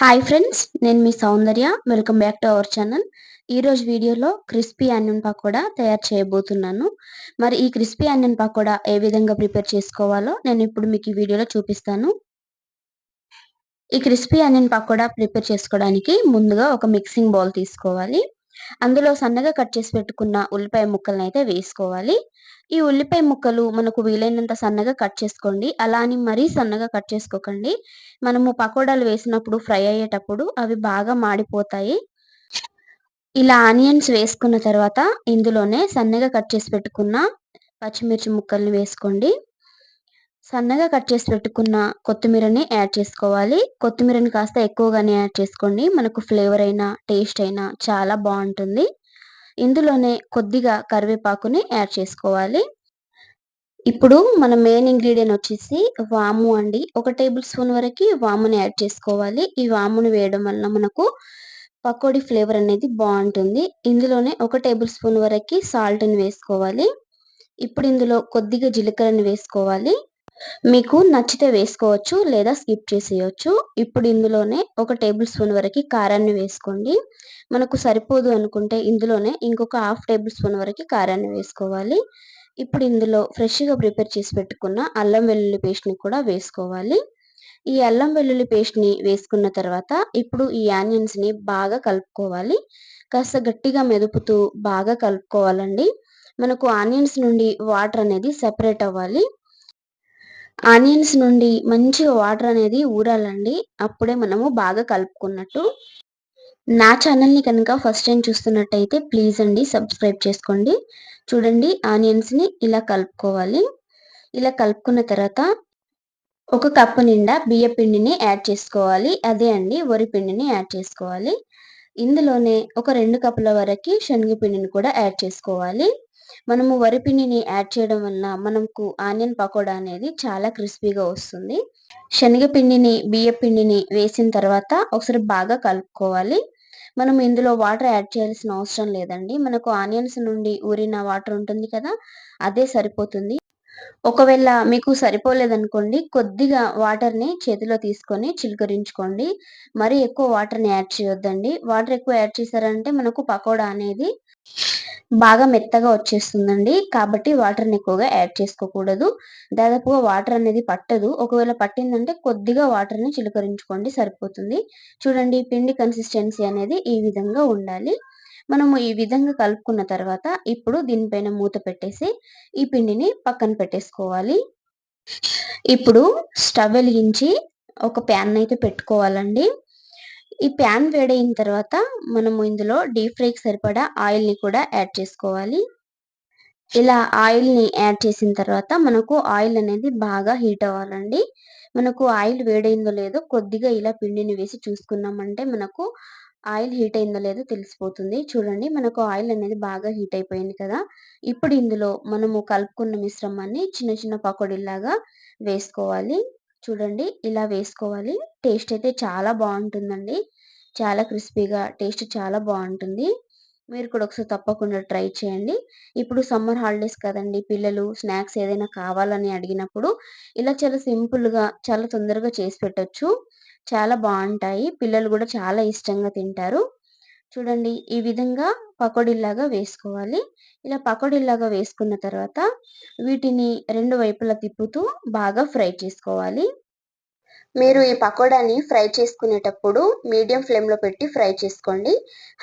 Hi friends నేను మీ Soundarya. Welcome back to our channel ఈరోజు వీడియోలో క్రిస్పీ ఆనియన్ పకోడా తయారు చేయబోతున్నాను. మరి ఈ క్రిస్పీ ఆనియన్ పకోడా ఏ విధంగా ప్రిపేర్ చేసుకోవాలో నేను ఇప్పుడు మీకు ఈ వీడియోలో చూపిస్తాను. ఈ క్రిస్పీ ఆనియన్ పకోడా ప్రిపేర్ చేసుకోవడానికి ముందుగా ఒక మిక్సింగ్ బౌల్ తీసుకోవాలి. అందులో సన్నగా కట్ చేసి పెట్టుకున్న ఉల్లిపాయ ముక్కలను అయితే వేసుకోవాలి. ఈ ఉల్లిపాయ ముక్కలు మనకు వీలైనంత సన్నగా కట్ చేసుకోండి. అలా అని మరీ సన్నగా కట్ చేసుకోకండి. మనము పకోడాలు వేసినప్పుడు ఫ్రై అయ్యేటప్పుడు అవి బాగా మాడిపోతాయి. ఇలా ఆనియన్స్ వేసుకున్న తర్వాత ఇందులోనే సన్నగా కట్ చేసి పెట్టుకున్న పచ్చిమిర్చి ముక్కల్ని వేసుకోండి. సన్నగా కట్ చేసి పెట్టుకున్న కొత్తిమీరని యాడ్ చేసుకోవాలి. కొత్తిమీరని కాస్త ఎక్కువగానే యాడ్ చేసుకోండి. మనకు ఫ్లేవర్ అయినా టేస్ట్ అయినా చాలా బాగుంటుంది. ఇందులోనే కొద్దిగా కరివేపాకుని యాడ్ చేసుకోవాలి. ఇప్పుడు మన మెయిన్ ఇంగ్రీడియంట్ వచ్చేసి వాము అండి. ఒక టేబుల్ స్పూన్ వరకు వాముని యాడ్ చేసుకోవాలి. ఈ వాముని వేయడం వల్ల మనకు పకోడీ ఫ్లేవర్ అనేది బాగుంటుంది. ఇందులోనే ఒక టేబుల్ స్పూన్ వరకు సాల్ట్ని వేసుకోవాలి. ఇప్పుడు ఇందులో కొద్దిగా జీలకర్రని వేసుకోవాలి. మీకు నచ్చితే వేసుకోవచ్చు లేదా స్కిప్ చేసేయచ్చు. ఇప్పుడు ఇందులోనే ఒక టేబుల్ స్పూన్ వరకు కారాన్ని వేసుకోండి. మనకు సరిపోదు అనుకుంటే ఇందులోనే ఇంకొక హాఫ్ టేబుల్ స్పూన్ వరకు కారాన్ని వేసుకోవాలి. ఇప్పుడు ఇందులో ఫ్రెష్గా ప్రిపేర్ చేసి పెట్టుకున్న అల్లం వెల్లుల్లి పేస్ట్ని కూడా వేసుకోవాలి. ఈ అల్లం వెల్లుల్లి పేస్ట్ని వేసుకున్న తర్వాత ఇప్పుడు ఈ ఆనియన్స్ని బాగా కలుపుకోవాలి. కాస్త గట్టిగా మెదుపుతూ బాగా కలుపుకోవాలండి. మనకు ఆనియన్స్ నుండి వాటర్ అనేది సెపరేట్ అవ్వాలి. ఆనియన్స్ నుండి మంచిగా వాటర్ అనేది ఊరాలండి. అప్పుడే మనము బాగా కలుపుకున్నట్టు. నా ఛానల్ని కనుక ఫస్ట్ టైం చూస్తున్నట్టయితే ప్లీజ్ అండి సబ్స్క్రైబ్ చేసుకోండి. చూడండి ఆనియన్స్ని ఇలా కలుపుకోవాలి. ఇలా కలుపుకున్న తర్వాత ఒక కప్పు నిండా బియ్య పిండిని యాడ్ చేసుకోవాలి. అదే అండి వరి పిండిని యాడ్ చేసుకోవాలి. ఇందులోనే ఒక రెండు కప్పుల వరకు శనగపిండిని కూడా యాడ్ చేసుకోవాలి. మనము వరిపిండిని యాడ్ చేయడం వలన మనకు ఆనియన్ పకోడా అనేది చాలా క్రిస్పీగా వస్తుంది. శనగపిండిని బియ్య పిండిని వేసిన తర్వాత ఒకసారి బాగా కలుపుకోవాలి. మనం ఇందులో వాటర్ యాడ్ చేయాల్సిన అవసరం లేదండి. మనకు ఆనియన్స్ నుండి ఊరిన వాటర్ ఉంటుంది కదా అదే సరిపోతుంది. ఒకవేళ మీకు సరిపోలేదనుకోండి కొద్దిగా వాటర్ని చేతిలో తీసుకొని చిలకరించుకోండి. మరి ఎక్కువ వాటర్ని యాడ్ చేయొద్దండి. వాటర్ ఎక్కువ యాడ్ చేశారంటే మనకు పకోడా అనేది బాగా మెత్తగా వచ్చేస్తుందండి. కాబట్టి వాటర్ని ఎక్కువగా యాడ్ చేసుకోకూడదు. దాదాపుగా వాటర్ అనేది పట్టదు. ఒకవేళ పట్టిందంటే కొద్దిగా వాటర్ని చిలకరించుకోండి సరిపోతుంది. చూడండి పిండి కన్సిస్టెన్సీ అనేది ఈ విధంగా ఉండాలి. మనము ఈ విధంగా కలుపుకున్న తర్వాత ఇప్పుడు దీనిపైన మూత పెట్టేసి ఈ పిండిని పక్కన పెట్టేసుకోవాలి. ఇప్పుడు స్టవ్ వెలిగించి ఒక ప్యాన్ అయితే పెట్టుకోవాలండి. ఈ ప్యాన్ వేడైన తర్వాత మనము ఇందులో డీప్ ఫ్రైకి సరిపడా ఆయిల్ని కూడా యాడ్ చేసుకోవాలి. ఇలా ఆయిల్ని యాడ్ చేసిన తర్వాత మనకు ఆయిల్ అనేది బాగా హీట్ అవ్వాలండి. మనకు ఆయిల్ వేడైందో లేదో కొద్దిగా ఇలా పిండిని వేసి చూసుకున్నామంటే మనకు ఆయిల్ హీట్ అయిందో లేదో తెలిసిపోతుంది. చూడండి మనకు ఆయిల్ అనేది బాగా హీట్ అయిపోయింది కదా. ఇప్పుడు ఇందులో మనము కలుపుకున్న మిశ్రమాన్ని చిన్న చిన్న పకోడీలాగా వేసుకోవాలి. చూడండి ఇలా వేసుకోవాలి. టేస్ట్ అయితే చాలా బాగుంటుందండి. చాలా క్రిస్పీగా టేస్ట్ చాలా బాగుంటుంది. మీరు కూడా ఒకసారి తప్పకుండా ట్రై చేయండి. ఇప్పుడు సమ్మర్ హాలిడేస్ కదండి పిల్లలు స్నాక్స్ ఏదైనా కావాలని అడిగినప్పుడు ఇలా చాలా సింపుల్గా చాలా తొందరగా చేసి పెట్టచ్చు. చాలా బాగుంటాయి. పిల్లలు కూడా చాలా ఇష్టంగా తింటారు. చూడండి ఈ విధంగా పకోడీలాగా వేసుకోవాలి. ఇలా పకోడీలాగా వేసుకున్న తర్వాత వీటిని రెండు వైపులా తిప్పుతూ బాగా ఫ్రై చేసుకోవాలి. మీరు ఈ పకోడాని ఫ్రై చేసుకునేటప్పుడు మీడియం ఫ్లేమ్లో పెట్టి ఫ్రై చేసుకోండి.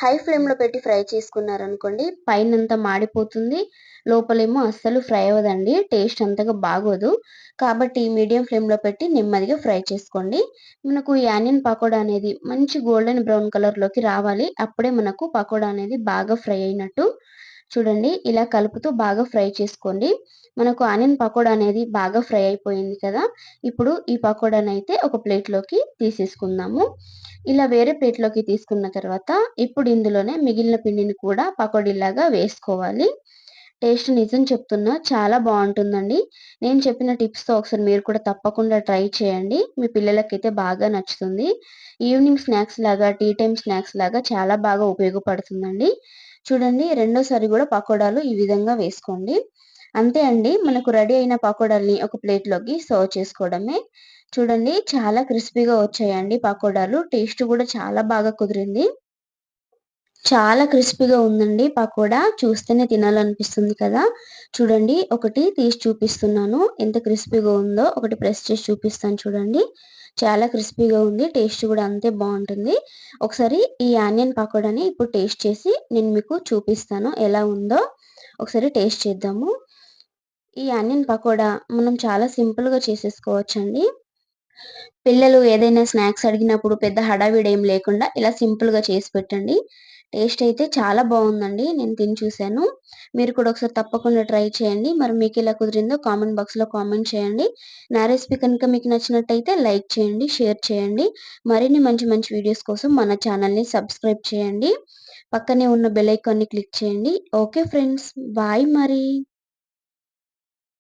హై ఫ్లేమ్లో పెట్టి ఫ్రై చేసుకున్నారనుకోండి పైనంతా మాడిపోతుంది. లోపలేమో అస్సలు ఫ్రై అవ్వదండి టేస్ట్ అంతగా బాగోదు. కాబట్టి మీడియం ఫ్లేమ్లో పెట్టి నెమ్మదిగా ఫ్రై చేసుకోండి. మనకు ఈ ఆనియన్ పకోడా అనేది మంచి గోల్డెన్ బ్రౌన్ కలర్లోకి రావాలి. అప్పుడే మనకు పకోడా అనేది బాగా ఫ్రై అయినట్టు చూడండి ఇలా కలుపుతూ బాగా ఫ్రై చేసుకోండి. మనకు ఆనియన్ పకోడా అనేది బాగా ఫ్రై అయిపోయింది కదా. ఇప్పుడు ఈ పకోడాని అయితే ఒక ప్లేట్లోకి తీసేసుకుందాము. ఇలా వేరే ప్లేట్లోకి తీసుకున్న తర్వాత ఇప్పుడు ఇందులోనే మిగిలిన పిండిని కూడా పకోడీలాగా వేసుకోవాలి. టేస్ట్ నిజం చెప్తున్నా చాలా బాగుంటుందండి. నేను చెప్పిన టిప్స్తో ఒకసారి మీరు కూడా తప్పకుండా ట్రై చేయండి. మీ పిల్లలకైతే బాగా నచ్చుతుంది. ఈవినింగ్ స్నాక్స్ లాగా టీ టైమ్ స్నాక్స్ లాగా చాలా బాగా ఉపయోగపడుతుందండి. చూడండి రెండోసారి కూడా పకోడాలు ఈ విధంగా వేసుకోండి. అంతే అండి మనకు రెడీ అయిన పకోడాల్ని ఒక ప్లేట్లోకి సర్వ్ చేసుకోవడమే. చూడండి చాలా క్రిస్పీగా వచ్చాయండి పకోడాలు. టేస్ట్ కూడా చాలా బాగా కుదిరింది. చాలా క్రిస్పీగా ఉందండి పకోడా. చూస్తేనే తినాలనిపిస్తుంది కదా. చూడండి ఒకటి తీసి చూపిస్తున్నాను. ఎంత క్రిస్పీగా ఉందో ఒకటి ప్రెస్ చేసి చూపిస్తాను చూడండి. చాలా క్రిస్పీగా ఉంది టేస్ట్ కూడా అంతే బాగుంటుంది. ఒకసారి ఈ ఆనియన్ పకోడాని ఇప్పుడు టేస్ట్ చేసి నేను మీకు చూపిస్తాను ఎలా ఉందో. ఒకసారి టేస్ట్ చేద్దాము. ఈ ఆనియన్ పకోడా మనం చాలా సింపుల్గా చేసేసుకోవచ్చండి. పిల్లలు ఏదైనా స్నాక్స్ అడిగినప్పుడు పెద్ద హడావిడి ఏం లేకుండా ఇలా సింపుల్గా చేసి పెట్టండి. టేస్ట్ అయితే చాలా బాగుందండి. నేను తిని చూశాను. మీరు కూడా ఒకసారి తప్పకుండా ట్రై చేయండి. మరి మీకు ఎలా కుదిరిందో కామెంట్ బాక్స్లో కామెంట్ చేయండి. నా రెసిపీ కనుక మీకు నచ్చినట్టయితే లైక్ చేయండి షేర్ చేయండి. మరిన్ని మంచి మంచి వీడియోస్ కోసం మన ఛానల్ని సబ్స్క్రైబ్ చేయండి. పక్కనే ఉన్న బెల్ ఐకాన్ని క్లిక్ చేయండి. ఓకే ఫ్రెండ్స్ బాయ్ మరి.